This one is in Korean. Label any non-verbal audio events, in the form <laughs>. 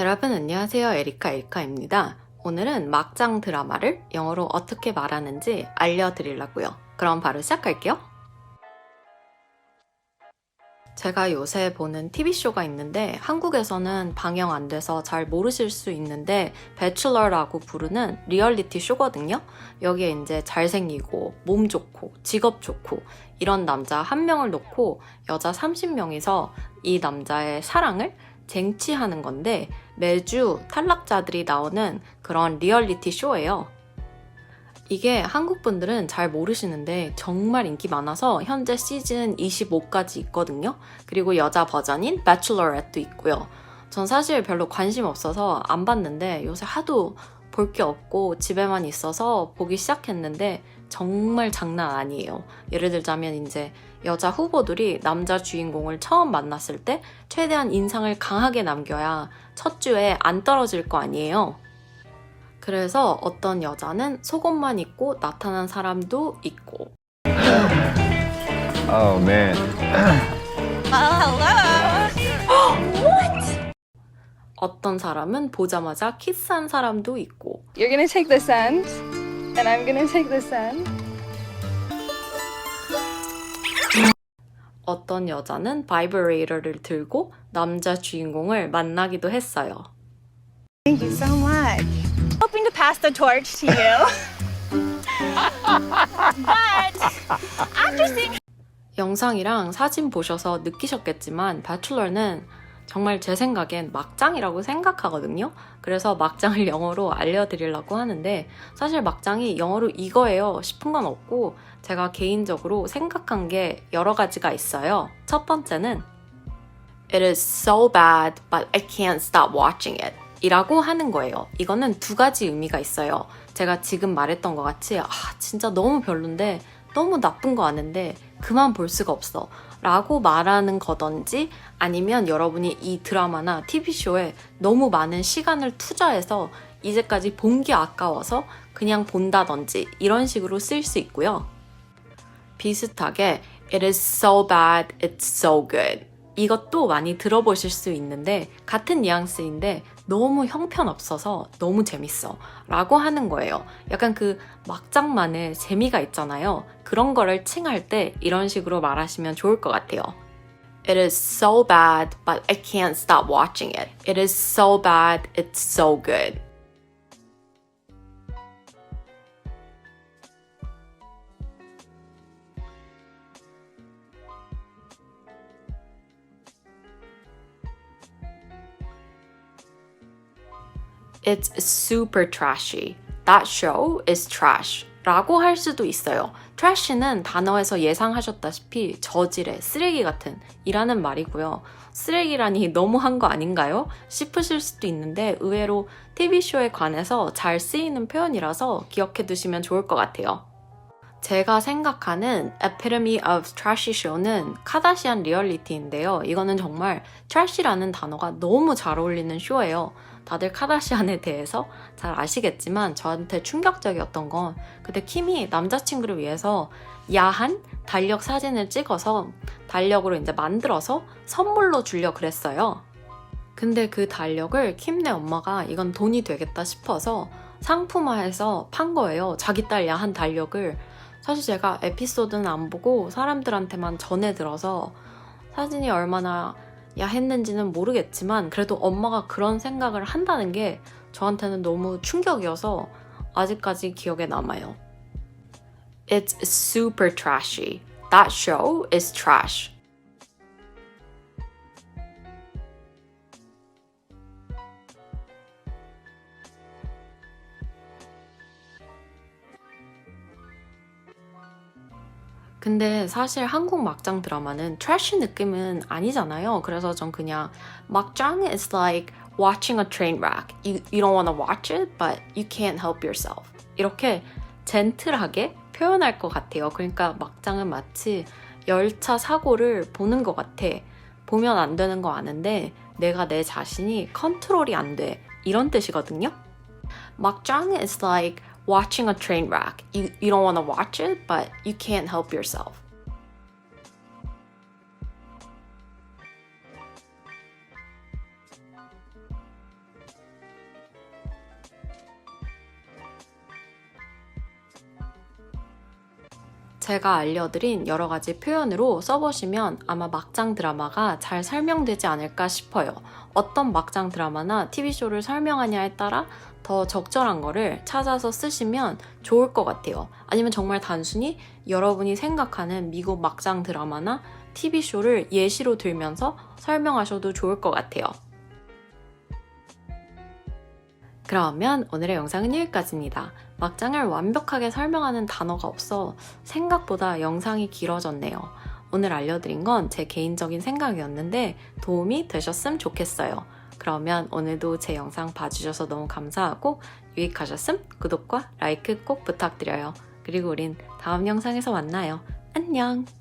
여러분 안녕하세요. 에리카 엘카입니다. 오늘은 막장 드라마를 영어로 어떻게 말하는지 알려드리려고요. 그럼 바로 시작할게요. 제가 요새 보는 TV쇼가 있는데 한국에서는 방영 안 돼서 잘 모르실 수 있는데 배출러라고 부르는 리얼리티 쇼거든요. 여기에 이제 잘생기고 몸 좋고 직업 좋고 이런 남자 한 명을 놓고 여자 30명이서 이 남자의 사랑을 쟁취하는 건데 매주 탈락자들이 나오는 그런 리얼리티 쇼예요. 이게 한국 분들은 잘 모르시는데 정말 인기 많아서 현재 시즌 25까지 있거든요. 그리고 여자 버전인 배출러렛도 있고요. 전 사실 별로 관심 없어서 안 봤는데 요새 하도 볼 게 없고 집에만 있어서 보기 시작했는데 정말 장난 아니에요. 예를 들자면 이제 여자 후보들이 남자 주인공을 처음 만났을 때 최대한 인상을 강하게 남겨야 첫 주에 안 떨어질 거 아니에요. 그래서 어떤 여자는 속옷만 입고 나타난 사람도 있고 Oh man. <gasps> 어떤 사람은 보자마자 키스한 사람도 있고 You're gonna take this end, and I'm gonna take this end. 어떤 여자는 바이브레이터를 들고 남자 주인공을 만나기도 했어요. Thank you so much. hoping to pass the torch to you. but after seeing 영상이랑 사진 보셔서 느끼셨겠지만 바출러는 정말 제 생각엔 막장이라고 생각하거든요. 그래서 막장을 <laughs> 영어로 알려드리려고 하는데 사실 막장이 영어로 이거예요 싶은 건 없고 제가 개인적으로 생각한 게 여러 가지가 있어요. 첫 번째는 It is so bad, but I can't stop watching it. 이라고 하는 거예요. 이거는 두 가지 의미가 있어요. 제가 지금 말했던 것 같이, 아, 진짜 너무 별론데, 너무 나쁜 거 아는데, 그만 볼 수가 없어. 라고 말하는 거던지, 아니면 여러분이 이 드라마나 TV쇼에 너무 많은 시간을 투자해서 이제까지 본 게 아까워서 그냥 본다던지, 이런 식으로 쓸 수 있고요. 비슷하게, It is so bad, it's so good. 이것도 많이 들어보실 수 있는데 같은 뉘앙스인데 너무 형편없어서 너무 재밌어 라고 하는 거예요. 약간 그 막장만의 재미가 있잖아요. 그런 거를 칭할 때 이런 식으로 말하시면 좋을 것 같아요. It is so bad, but I can't stop watching it. It is so bad, it's so good. It's super trashy. That show is trash. 라고 할 수도 있어요. trash는 단어에서 예상하셨다시피 저질의 쓰레기 같은 이라는 말이고요. 쓰레기라니 <laughs> 너무한 거 아닌가요? 싶으실 수도 있는데 의외로 TV쇼에 관해서 잘 쓰이는 표현이라서 기억해 두시면 좋을 것 같아요. 제가 생각하는 Epitome of Trashy Show는 카다시안 리얼리티인데요. 이거는 정말 trash라는 단어가 너무 잘 어울리는 쇼예요. 다들 카다시안에 대해서 잘 아시겠지만 저한테 충격적이었던 건 그때 킴이 남자친구를 위해서 야한 달력 사진을 찍어서 달력으로 이제 만들어서 선물로 주려 그랬어요. 근데 그 달력을 킴네 엄마가 이건 돈이 되겠다 싶어서 상품화해서 판 거예요. 자기 딸 야한 달력을. 사실 제가 에피소드는 안 보고 사람들한테만 전해 들어서 사진이 얼마나 야했는지는 모르겠지만 그래도 엄마가 그런 생각을 한다는 게 저한테는 너무 충격이어서 아직까지 기억에 남아요. It's super trashy. That show is trash. 근데 사실 한국 막장 드라마는 트래쉬 느낌은 아니잖아요. 그래서 전 그냥 막장 is like watching a train wreck. You, you don't want to watch it, but you can't help yourself. 이렇게 젠틀하게 표현할 것 같아요. 그러니까 막장은 마치 열차 사고를 보는 것 같아. 보면 안 되는 거 아는데 내가 내 자신이 컨트롤이 안 돼. 이런 뜻이거든요. 막장 is like watching a train wreck. You, you don't want to watch it, but you can't help yourself. 제가 알려드린 여러 가지 표현으로 써보시면 아마 막장 드라마가 잘 설명되지 않을까 싶어요. 어떤 막장 드라마나 TV쇼를 설명하냐에 따라 더 적절한 거를 찾아서 쓰시면 좋을 것 같아요. 아니면 정말 단순히 여러분이 생각하는 미국 막장 드라마나 TV쇼를 예시로 들면서 설명하셔도 좋을 것 같아요. 그러면 오늘의 영상은 여기까지입니다. 막장을 완벽하게 설명하는 단어가 없어 생각보다 영상이 길어졌네요. 오늘 알려드린 건 제 개인적인 생각이었는데 도움이 되셨으면 좋겠어요. 그러면 오늘도 제 영상 봐주셔서 너무 감사하고 유익하셨음 구독과 라이크 꼭 부탁드려요. 그리고 우린 다음 영상에서 만나요. 안녕!